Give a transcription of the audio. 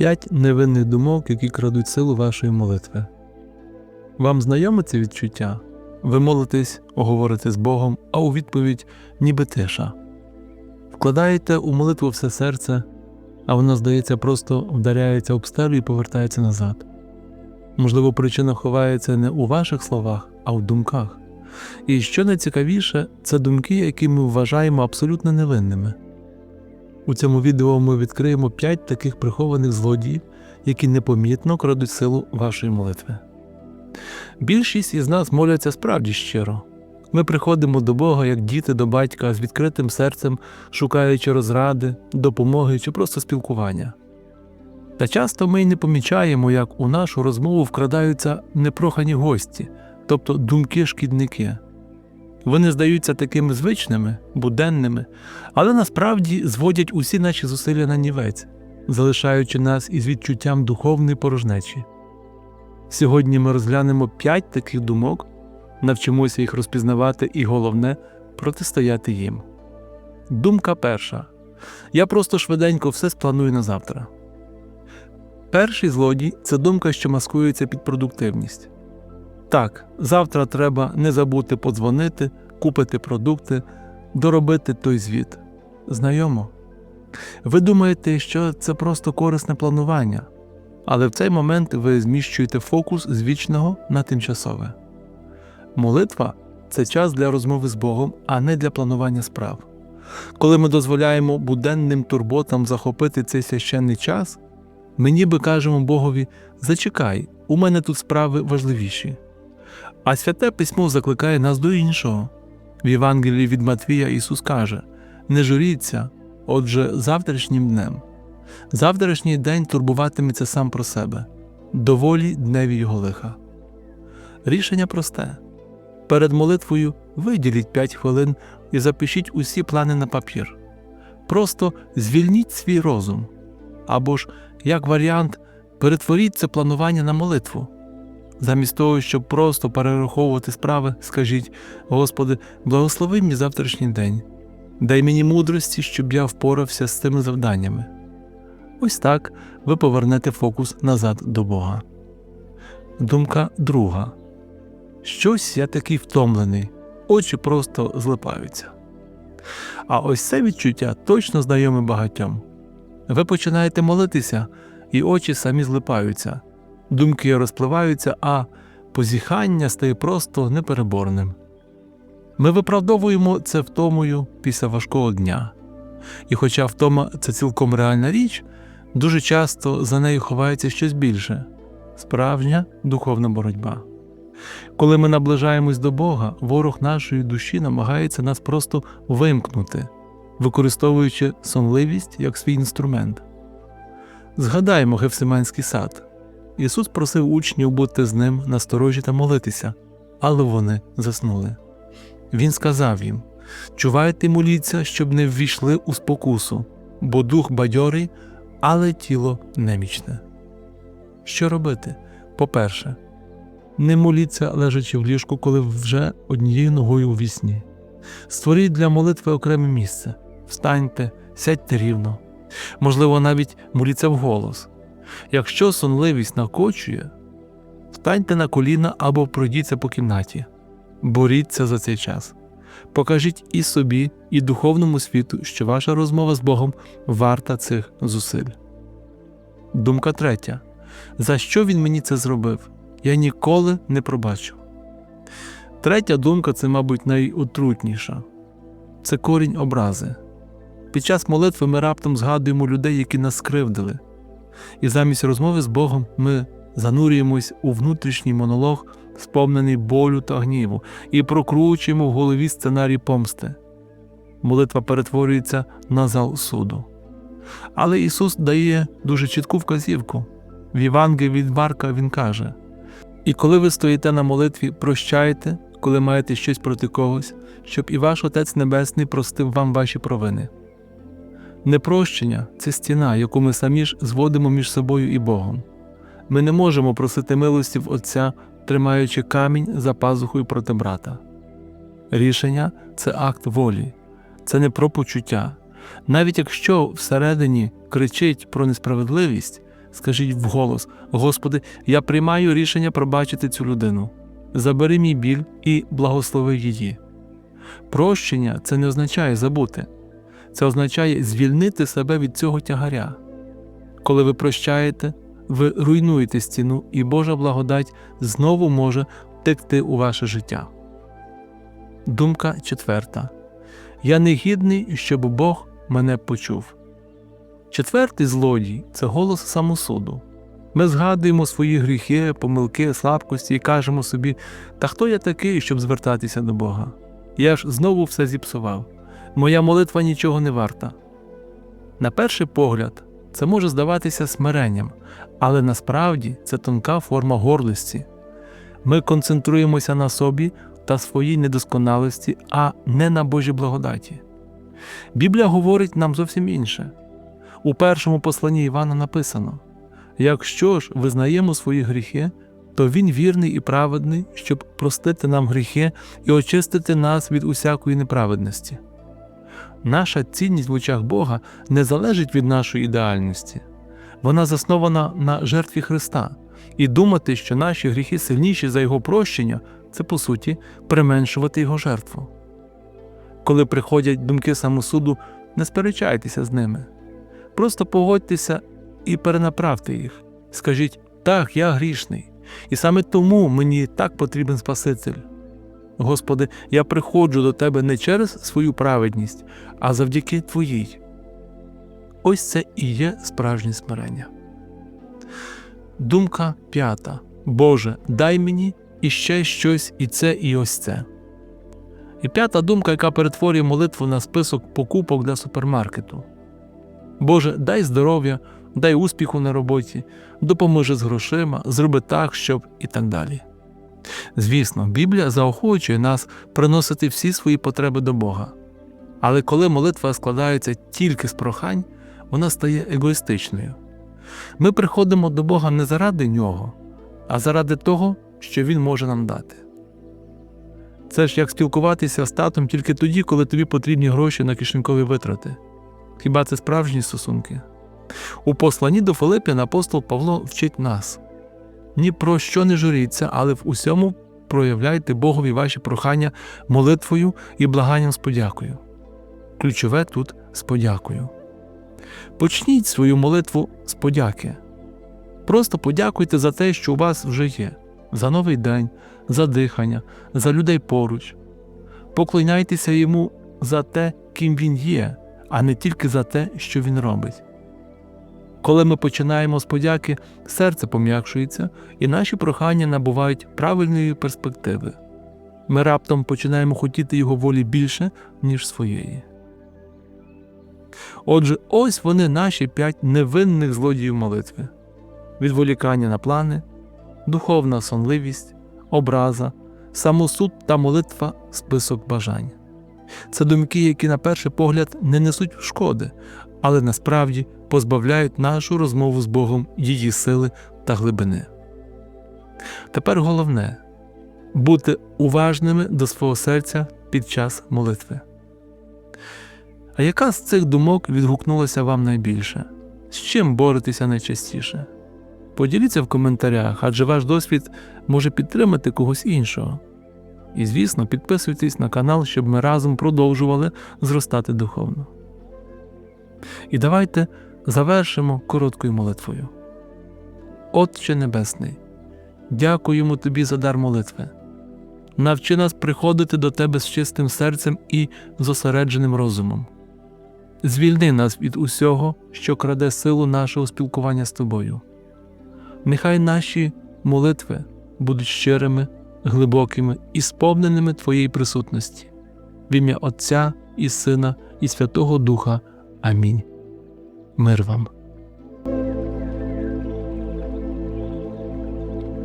П'ять невинних думок, які крадуть силу вашої молитви. Вам знайоме це відчуття? Ви молитесь, говорите з Богом, а у відповідь ніби тиша. Вкладаєте у молитву все серце, а воно, здається, просто вдаряється об стелю і повертається назад. Можливо, причина ховається не у ваших словах, а у думках. І що найцікавіше, це думки, які ми вважаємо абсолютно невинними. У цьому відео ми відкриємо 5 таких прихованих злодіїв, які непомітно крадуть силу вашої молитви. Більшість із нас моляться справді щиро. Ми приходимо до Бога як діти до батька з відкритим серцем, шукаючи розради, допомоги чи просто спілкування. Та часто ми й не помічаємо, як у нашу розмову вкрадаються непрохані гості, тобто думки-шкідники. Вони здаються такими звичними, буденними, але насправді зводять усі наші зусилля на нівець, залишаючи нас із відчуттям духовної порожнечі. Сьогодні ми розглянемо п'ять таких думок, навчимося їх розпізнавати і головне протистояти їм. Думка перша. Я просто швиденько все спланую на завтра. Перший злодій це думка, що маскується під продуктивність. Так, завтра треба не забути подзвонити, купити продукти, доробити той звіт. Знайомо. Ви думаєте, що це просто корисне планування, але в цей момент ви зміщуєте фокус з вічного на тимчасове. Молитва це час для розмови з Богом, а не для планування справ. Коли ми дозволяємо буденним турботам захопити цей священний час, ми ніби кажемо Богові: Зачекай, у мене тут справи важливіші. А святе письмо закликає нас до іншого. В Євангелії від Матвія Ісус каже: Не журіться, отже, завтрашнім днем. Завтрашній день турбуватиметься сам про себе, доволі дневі його лиха. Рішення просте. Перед молитвою виділіть 5 хвилин і запишіть усі плани на папір. Просто звільніть свій розум. Або ж, як варіант, перетворіть це планування на молитву. Замість того, щоб просто перераховувати справи, скажіть: Господи, благослови мій завтрашній день, дай мені мудрості, щоб я впорався з цими завданнями. Ось так ви повернете фокус назад до Бога. Думка друга. Щось я такий втомлений, очі просто злипаються. А ось це відчуття точно знайоме багатьом. Ви починаєте молитися, і очі самі злипаються, думки розпливаються, а позіхання стає просто непереборним. Ми виправдовуємо це втомою після важкого дня. І хоча втома це цілком реальна річ, дуже часто за нею ховається щось більше справжня духовна боротьба. Коли ми наближаємось до Бога, ворог нашої душі намагається нас просто вимкнути, використовуючи сонливість як свій інструмент. Згадаймо Гефсиманський сад. Ісус просив учнів бути з ним насторожі та молитися, але вони заснули. Він сказав їм: Чувайте, моліться, щоб не ввійшли у спокусу, бо дух бадьорий, але тіло немічне. Що робити? По-перше, не моліться, лежачи в ліжку, коли вже однією ногою у вісні. Створіть для молитви окреме місце. Встаньте, сядьте рівно. Можливо, навіть моліться вголос. Якщо сонливість накочує, встаньте на коліна або пройдіться по кімнаті. Боріться за цей час. Покажіть і собі, і духовному світу, що ваша розмова з Богом варта цих зусиль. Думка третя. За що він мені це зробив? Я ніколи не пробачу. Третя думка це, мабуть, найотрутніша це корінь образи. Під час молитви ми раптом згадуємо людей, які нас скривдили, і замість розмови з Богом ми занурюємось у внутрішній монолог, сповнений болю та гніву, і прокручуємо в голові сценарій помсти. Молитва перетворюється на зал суду. Але Ісус дає дуже чітку вказівку. В Євангелії від Марка Він каже: І коли ви стоїте на молитві, прощайте, коли маєте щось проти когось, щоб і ваш Отець Небесний простив вам ваші провини. Непрощення це стіна, яку ми самі ж зводимо між собою і Богом. Ми не можемо просити милості в Отця, тримаючи камінь за пазухою проти брата. Рішення це акт волі, це не про почуття. Навіть якщо всередині кричить про несправедливість, Скажіть вголос: Господи, я приймаю рішення пробачити цю людину. Забери мій біль і благослови її. Прощення це не означає забути, це означає звільнити себе від цього тягаря. Коли ви прощаєте, ви руйнуєте стіну, і Божа благодать знову може втекти у ваше життя. Думка четверта. Я не гідний, щоб Бог мене почув. Четвертий злодій це голос самосуду. Ми згадуємо свої гріхи, помилки, слабкості і кажемо собі, та хто я такий, щоб звертатися до Бога? Я ж знову все зіпсував. Моя молитва нічого не варта. На перший погляд, це може здаватися смиренням, але насправді це тонка форма гордості. Ми концентруємося на собі та своїй недосконалості, а не на Божій благодаті. Біблія говорить нам зовсім інше. У першому посланні Івана написано: якщо ж визнаємо свої гріхи, то Він вірний і праведний, щоб простити нам гріхи і очистити нас від усякої неправедності. Наша цінність в очах Бога не залежить від нашої ідеальності, вона заснована на жертві Христа, і думати, що наші гріхи сильніші за Його прощення, це по суті применшувати Його жертву. Коли приходять думки самосуду, не сперечайтеся з ними. Просто погодьтеся і перенаправте їх. Скажіть, так, я грішний, і саме тому мені так потрібен Спаситель. Господи, я приходжу до Тебе не через свою праведність, а завдяки Твоїй. Ось це і є справжнє смирення. Думка п'ята. Боже, дай мені іще щось і це, і ось це. І п'ята думка, яка перетворює молитву на список покупок для супермаркету. Боже, дай здоров'я, дай успіху на роботі, допоможи з грошима, зроби так, щоб і так далі. Звісно, Біблія заохочує нас приносити всі свої потреби до Бога. Але коли молитва складається тільки з прохань, вона стає егоїстичною. Ми приходимо до Бога не заради нього, а заради того, що Він може нам дати. Це ж як спілкуватися з татом тільки тоді, коли тобі потрібні гроші на кишенькові витрати. Хіба це справжні стосунки? У посланні до Филиппіна апостол Павло вчить нас ні про що не журіться, але в усьому проявляйте Богові ваші прохання молитвою і благанням з подякою. Ключове тут з подякою. Почніть свою молитву з подяки. Просто подякуйте за те, що у вас вже є, за новий день, за дихання, за людей поруч. Поклоняйтеся йому за те, ким він є, а не тільки за те, що він робить. Коли ми починаємо з подяки, серце пом'якшується, і наші прохання набувають правильної перспективи. Ми раптом починаємо хотіти його волі більше, ніж своєї. Отже, ось вони наші п'ять невинних злодіїв молитви: відволікання на плани, духовна сонливість, образа, самосуд та молитва список бажань. Це думки, які на перший погляд не несуть шкоди, але насправді позбавляють нашу розмову з Богом її сили та глибини. Тепер головне бути уважними до свого серця під час молитви. А яка з цих думок відгукнулася вам найбільше? З чим боретеся найчастіше? Поділіться в коментарях, адже ваш досвід може підтримати когось іншого. І, звісно, підписуйтесь на канал, щоб ми разом продовжували зростати духовно. І давайте завершимо короткою молитвою. Отче Небесний, дякуємо Тобі за дар молитви. Навчи нас приходити до Тебе з чистим серцем і зосередженим розумом. Звільни нас від усього, що краде силу нашого спілкування з Тобою. Нехай наші молитви будуть щирими, глибокими і сповненими Твоєї присутності. В ім'я Отця і Сина, і Святого Духа. Амінь. Мир вам.